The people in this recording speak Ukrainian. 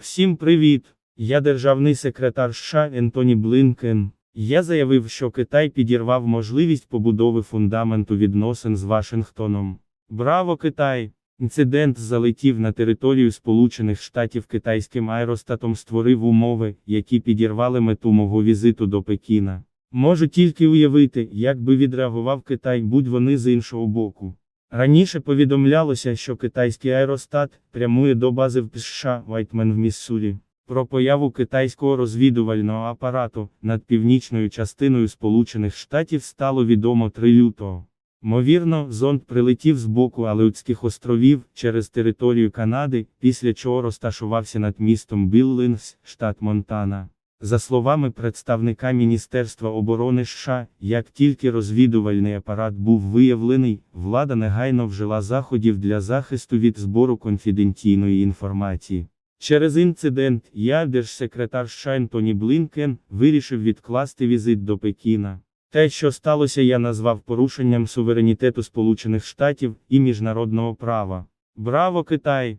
Всім привіт! Я державний секретар США Ентоні Блинкен. Я заявив, що Китай підірвав можливість побудови фундаменту відносин з Вашингтоном. Браво, Китай! Інцидент залетів на територію Сполучених Штатів китайським аеростатом створив умови, які підірвали мету мого візиту до Пекіна. Можу тільки уявити, як би відреагував Китай, будь вони з іншого боку. Раніше повідомлялося, що китайський аеростат прямує до бази в США Вайтмен в Міссурі. Про появу китайського розвідувального апарату над північною частиною Сполучених Штатів стало відомо 3 лютого. Ймовірно, зонд прилетів з боку Алеутських островів через територію Канади, після чого розташувався над містом Біллингс, штат Монтана. За словами представника Міністерства оборони США, як тільки розвідувальний апарат був виявлений, влада негайно вжила заходів для захисту від збору конфіденційної інформації. Через інцидент, я, держсекретар США Ентоні Блинкен, вирішив відкласти візит до Пекіна. Те, що сталося, я назвав порушенням суверенітету Сполучених Штатів і міжнародного права. Браво, Китай!